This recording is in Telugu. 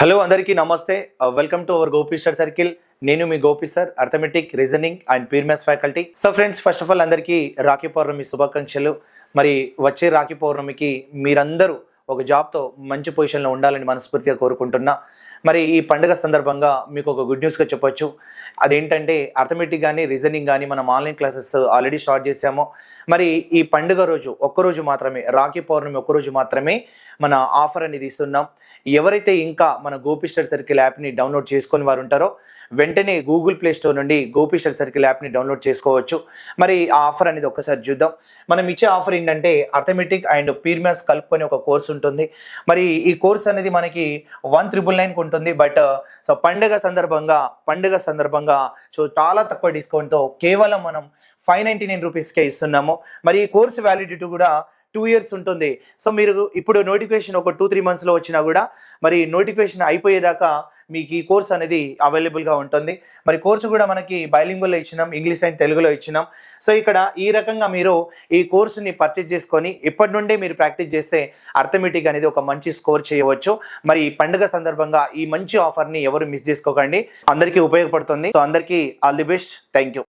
హలో అందరికీ నమస్తే. Welcome to our Gopi star circle నేను మీ Gopi sir arithmetic reasoning and pure maths faculty so friends first of all అందరికీ రాఖీ పౌర్ణమి శుభాకాంక్షలు. మరి వచ్చే రాఖీ పౌర్ణమికి మీరందరూ ఒక జాబ్తో మంచి పొజిషన్లో ఉండాలని మనస్ఫూర్తిగా కోరుకుంటున్నా. మరి ఈ పండుగ సందర్భంగా మీకు ఒక గుడ్ న్యూస్గా చెప్పొచ్చు. అదేంటంటే అర్థమెటిక్ కానీ రీజనింగ్ కానీ మనం ఆన్లైన్ క్లాసెస్ ఆల్రెడీ స్టార్ట్ చేసాము మరి ఈ పండుగ రోజు ఒక్కరోజు మాత్రమే రాఖీ పౌర్ణమి ఒక్కరోజు మాత్రమే మన ఆఫర్ అనేది ఇస్తున్నాం. ఎవరైతే ఇంకా మన గోపిస్టర్ సర్కిల్ యాప్ని డౌన్లోడ్ చేసుకొని వారు ఉంటారో వెంటనే గూగుల్ ప్లే స్టోర్ నుండి గోపిస్టర్ సర్కిల్ యాప్ని డౌన్లోడ్ చేసుకోవచ్చు. మరి ఆ ఆఫర్ అనేది ఒక్కసారి చూద్దాం. మనం ఇచ్చే ఆఫర్ ఏంటంటే అర్థమెటిక్ అండ్ పీర్ కలుపుకొని ఒక కోర్స్ ఉంటుంది. మరి ఈ కోర్స్ అనేది మనకి వన్ త్రిబుల్ నైన్కి ఉంటుంది. బట్ సో uh, పండుగ సందర్భంగా పండుగ సందర్భంగా సో చాలా తక్కువ డిస్కౌంట్తో కేవలం మనం ఫైవ్ నైంటీ నైన్ రూపీస్కే ఇస్తున్నాము. మరి ఈ కోర్స్ వ్యాలిడిటీ కూడా టూ ఇయర్స్ ఉంటుంది. సో మీరు ఇప్పుడు నోటిఫికేషన్ ఒక టూ త్రీ మంత్స్లో వచ్చినా కూడా మరి నోటిఫికేషన్ అయిపోయేదాకా మీకు ఈ కోర్స్ అనేది అవైలబుల్గా ఉంటుంది. మరి కోర్సు కూడా మనకి బైలింగుల్లో ఇచ్చినాం ఇంగ్లీష్ అండ్ తెలుగులో ఇచ్చినాం. సో ఇక్కడ ఈ రకంగా మీరు ఈ కోర్సుని పర్చేజ్ చేసుకొని ఇప్పటి నుండే మీరు ప్రాక్టీస్ చేస్తే అర్థమెటిక్ అనేది ఒక మంచి స్కోర్ చేయవచ్చు. మరి ఈ పండుగ సందర్భంగా ఈ మంచి ఆఫర్ని ఎవరు మిస్ చేసుకోకండి. అందరికీ ఉపయోగపడుతుంది. సో అందరికీ all the best thank you